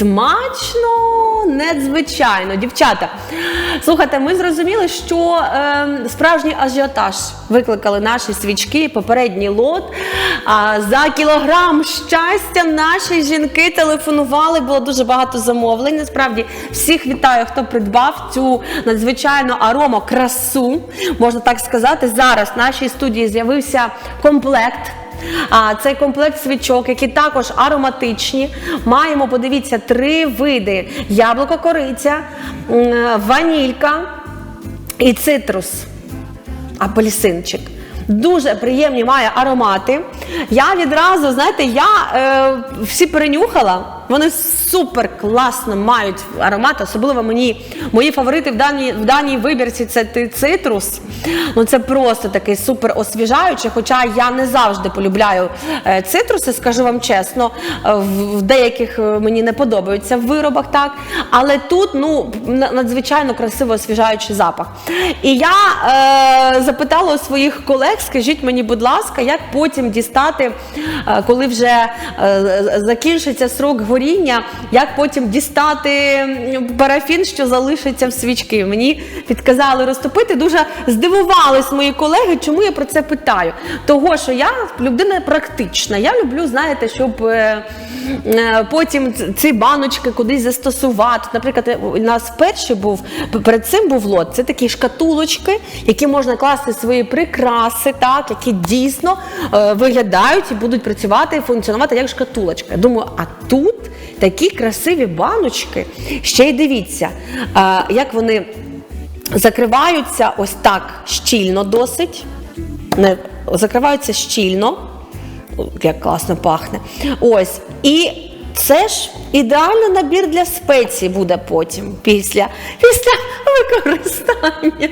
смачно, надзвичайно. Дівчата, слухайте, ми зрозуміли, що е, справжній ажіотаж викликали наші свічки, попередній лот. А за кілограм щастя наші жінки телефонували. Було дуже багато замовлень. Насправді всіх вітаю, хто придбав цю надзвичайну аромо красу, можна так сказати. Зараз в нашій студії з'явився комплект. А цей комплект свічок, які також ароматичні. Маємо, подивіться, три види: яблуко, кориця, ванілька і цитрус. Апельсинчик. Дуже приємні має аромати. Я відразу, знаєте, я е, всі перенюхала. Вони супер класно мають аромат. Особливо мені мої фаворити в даній, в даній вибірці це цитрус. Ну це просто такий супер освіжаючий. Хоча я не завжди полюбляю е, цитруси, скажу вам чесно. В, деяких е, мені не подобаються в виробах, так. Але тут ну надзвичайно красиво освіжаючий запах. І я е, запитала у своїх колег, скажіть мені, будь ласка, як потім дістати, е, коли вже закінчиться срок горіння, як потім дістати парафін, що залишиться в свічки. Мені підказали розтопити. Дуже здивувались мої колеги, чому я про це питаю. Того, що я людина практична. Я люблю, знаєте, щоб е, е, потім ці баночки кудись застосувати. Наприклад, е, у нас перший був перед цим був лот. Це такі шкатулочки, які можна класти свої прикраси, так які дійсно виглядають і будуть працювати і функціонувати як шкатулочка. Я думаю, а тут такі красиві баночки. Ще й дивіться, як вони закриваються ось так щільно досить. Закриваються щільно. Як класно пахне. Ось. І це ж ідеальний набір для спецій буде потім, після, після використання.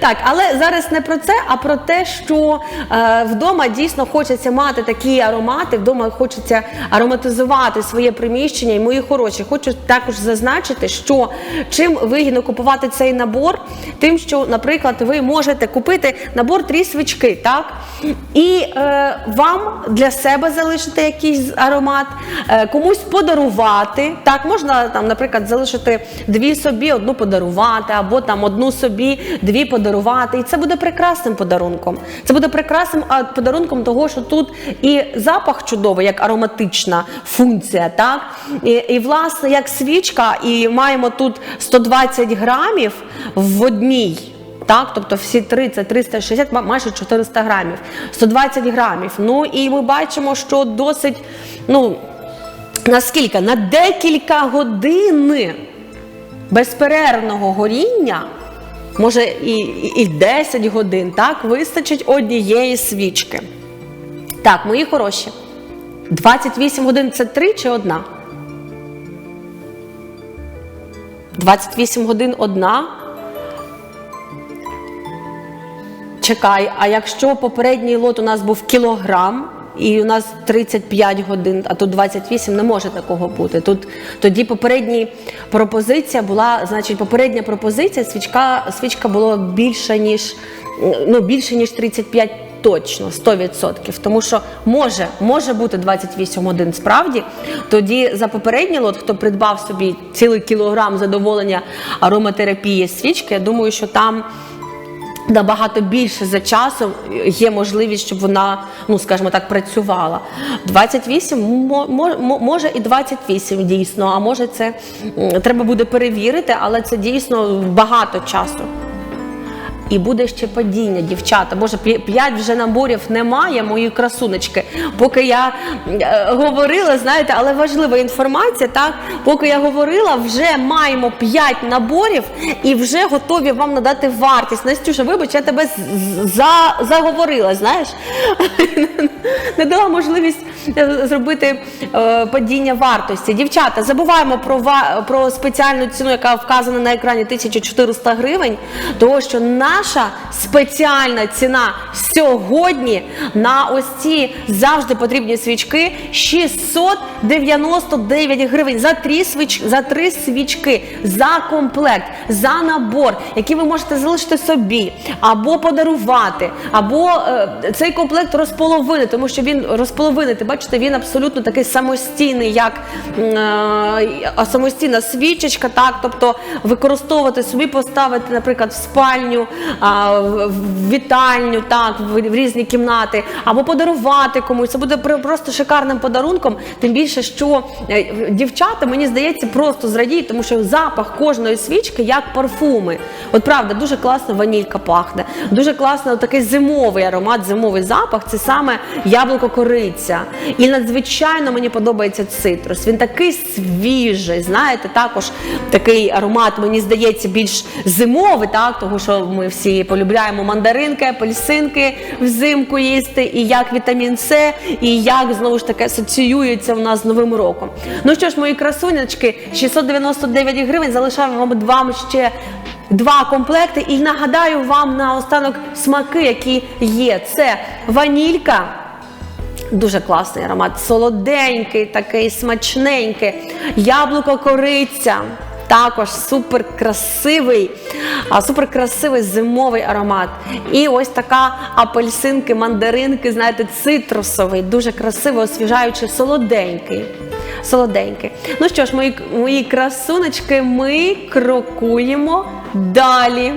Так, але зараз не про це, а про те, що е, вдома дійсно хочеться мати такі аромати, вдома хочеться ароматизувати своє приміщення. І мої хороші, хочу також зазначити, що чим вигідно купувати цей набор, тим, що, наприклад, ви можете купити набор трі свічки, так? І е, вам для себе залишити якийсь аромат, е, комусь подарувати. Так, можна там, наприклад, залишити дві собі, одну подарувати, або там одну собі, дві подарувати. І це буде прекрасним подарунком. Це буде прекрасним подарунком того, що тут і запах чудовий, як ароматична функція, так? І, і власне, як свічка, і маємо тут 120 грамів в одній. Так, тобто всі три це 360, майже 400 грамів, 120 грамів. Ну і ми бачимо, що досить, ну наскільки? На декілька годин безперервного горіння, може і, і, і 10 годин, так, вистачить однієї свічки. Так, мої хороші. 28 годин це три чи одна? 28 годин одна. Чекай, а якщо попередній лот у нас був кілограм, і у нас 35 годин, а тут 28, не може такого бути. Тут тоді попередня пропозиція була, значить, попередня пропозиція свічка, свічка було більше ніж ну більше ніж 35 Точно, 100%. Тому що може, може бути 28 годин справді. Тоді за попередній лот, хто придбав собі цілий кілограм задоволення ароматерапії свічки, я думаю, що там набагато більше за часом є можливість, щоб вона, ну скажімо так, працювала. 28, мо- мо- мо- може і 28 дійсно, а може це треба буде перевірити, але це дійсно багато часу. І буде ще падіння, дівчата. Боже, п'я- п'ять вже наборів немає, мої красунечки. Поки я е, говорила, знаєте, але важлива інформація, так? Поки я говорила, вже маємо п'ять наборів і вже готові вам надати вартість. Настюша, вибач, я тебе за, заговорила, знаєш? Не дала можливість е, зробити е, падіння вартості. Дівчата, забуваємо про, про спеціальну ціну, яка вказана на екрані 1400 гривень, тому що на наша спеціальна ціна сьогодні. На ось ці завжди потрібні свічки 699 гривень за три свіч за три свічки, за комплект, за набор, який ви можете залишити собі, або подарувати, або е, цей комплект розполовинити, тому що він розполовинити, бачите, він абсолютно такий самостійний, як е, самостійна свічечка, так, тобто використовувати собі, поставити, наприклад, в спальню, в вітальню, так, в, в різні кімнати, або подарувати комусь. Це буде просто шикарним подарунком. Тим більше, що е, дівчата, мені здається, просто зрадіють, тому що запах кожної свічки як парфуми. От правда, дуже класно ванілька пахне, дуже класно такий зимовий аромат, зимовий запах. Це саме яблуко кориця. І надзвичайно мені подобається цитрус. Він такий свіжий. Знаєте, також такий аромат, мені здається, більш зимовий, так тому що ми всі полюбляємо мандаринки, апельсинки взимку їсти, і як вітамін С, і як знову ж таки асоціюється у нас з новим роком. Ну що ж, мої красунечки, 699 гривень. Залишаємо вам ще. Два комплекти, і нагадаю вам наостанок смаки, які є. Це ванілька, Дуже класний аромат, солоденький, такий смачненький. Яблуко кориця. Також супер красивий, супер красивий зимовий аромат. І ось така апельсинки, мандаринки, знаєте, цитрусовий, дуже красивий, освіжаючий, солоденький. Солоденький. Ну що ж, мої, мої красунечки, ми крокуємо далі.